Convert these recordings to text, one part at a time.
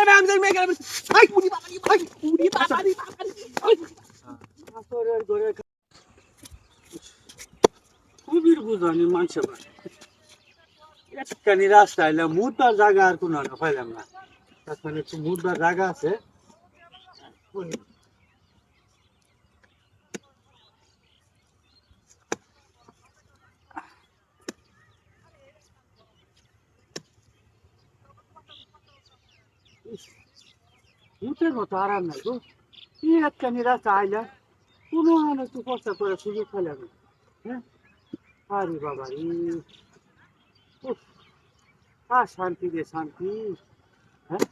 আরে ম্যাম আমি মেয়ে গেলাম ভাই উড়ি বাবা ভাই উড়ি বাবা রে বাবা রে আসরের ঘরে খুবির বুঝানি মানুষে একখানি রাস্তা এলাম মুদার জায়গা আর কোনো না, পাইলাম না। এখন একটু মুদার জায়গা আছে। মুটের মতো আরাম নাই গো। এই একখানি রাস্তা আইলা। কোনো একটু কষ্ট করে সুযোগ না। হ্যাঁ? আরে বাবা রে। উফ, আ শান্তি রে শান্তি। হ্যাঁ?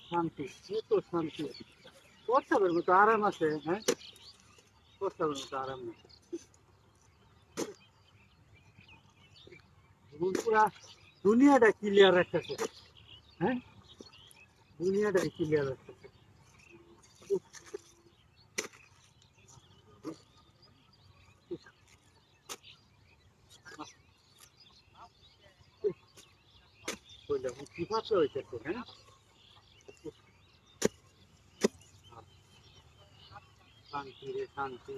শান্তি তো শান্তি। প্রস্তাবের মতো আরাম আছে হ্যাঁ? প্রস্তাবের মতো আরাম নেই। পুরা দুনিয়াটা ক্লিয়ার রাখতেছে। হ্যাঁ? দুনিয়াটা ক্লিয়ার বললাম কি ভাষা হইতেছে হ্যাঁ? শান্তি রে শান্তি।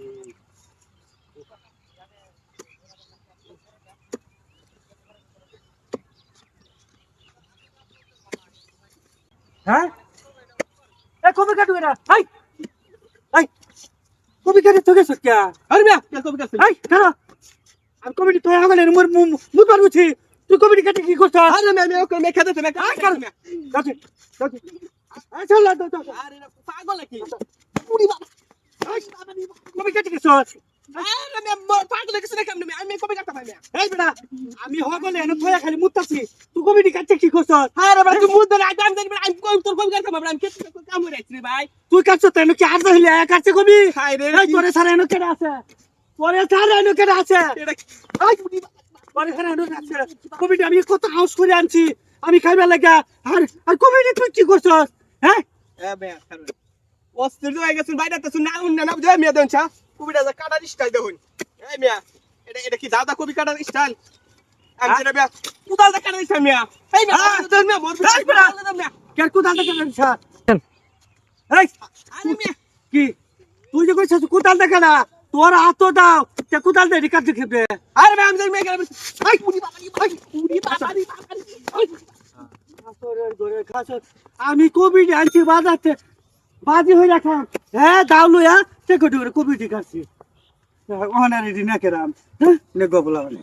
হ্যাঁ? কবে কাটবে না। হাই হাই কবে কাটে তোকে সত্যা আরে ম্যাম কে কবি কাছে হাই দাঁড়া। আমি কমিটি তোর আগে মোর মুখ পারবছি তুই কমিটি কাটে কি করছ? আরে ওকে মেয়ে খেতে মেয়ে আয় কার কার কাটে কাটে আয় চল না তো আরে পাগল নাকি? উড়ি বাবা কবে কাটে গেছ আরে ম্যাম পাগল কিছু না কেমনে আমি কবি এই বেটা আমি এনে তোয়া খালি মুতাছি তুই কাটে কি করছ? আরে বাবা তুই মুদ না আমি কই তোর কবি পারব আমি কাম রে ভাই। তুই কাটছ তো এনে কি আর হইলে কাটছে কবি? হাই রে এই তোরে সারা এনে আছে? তোরে সারা এনে আছে? এটা আই তোরে সারা এনে আছে? আমি কত হাউস করে আনছি। আমি খাইবা লাগা। আর আর কমিটি তুই কি করছ? হ্যাঁ? এ কারণ অস্থির হয়ে গেছেন বাইরে তো না উন্না না বুঝা মিয়া দেন চা। কবিটা যা কাটার স্টাইল দেখুন এই মিয়া এটা এটা কি দাদা কবি কাটার স্টাইল আমি যেটা মিয়া কুদাল দা কাটার স্টাইল মিয়া। এই মিয়া হ্যাঁ। এই আরে কি? তুই যে কইছিস কোথাল থেকে না তোর হাত দাও তে আরে মিয়া আমি মিয়া গেলাম বাবা বাবা বাবা কবিটি আনছি বাজাতে বাজি হয়ে রাখাম হ্যাঁ দাও লইয়া সে কোটি করে কবিটি খাচ্ছি ওখানে রেডি না কেরাম হ্যাঁ? গবলা মানে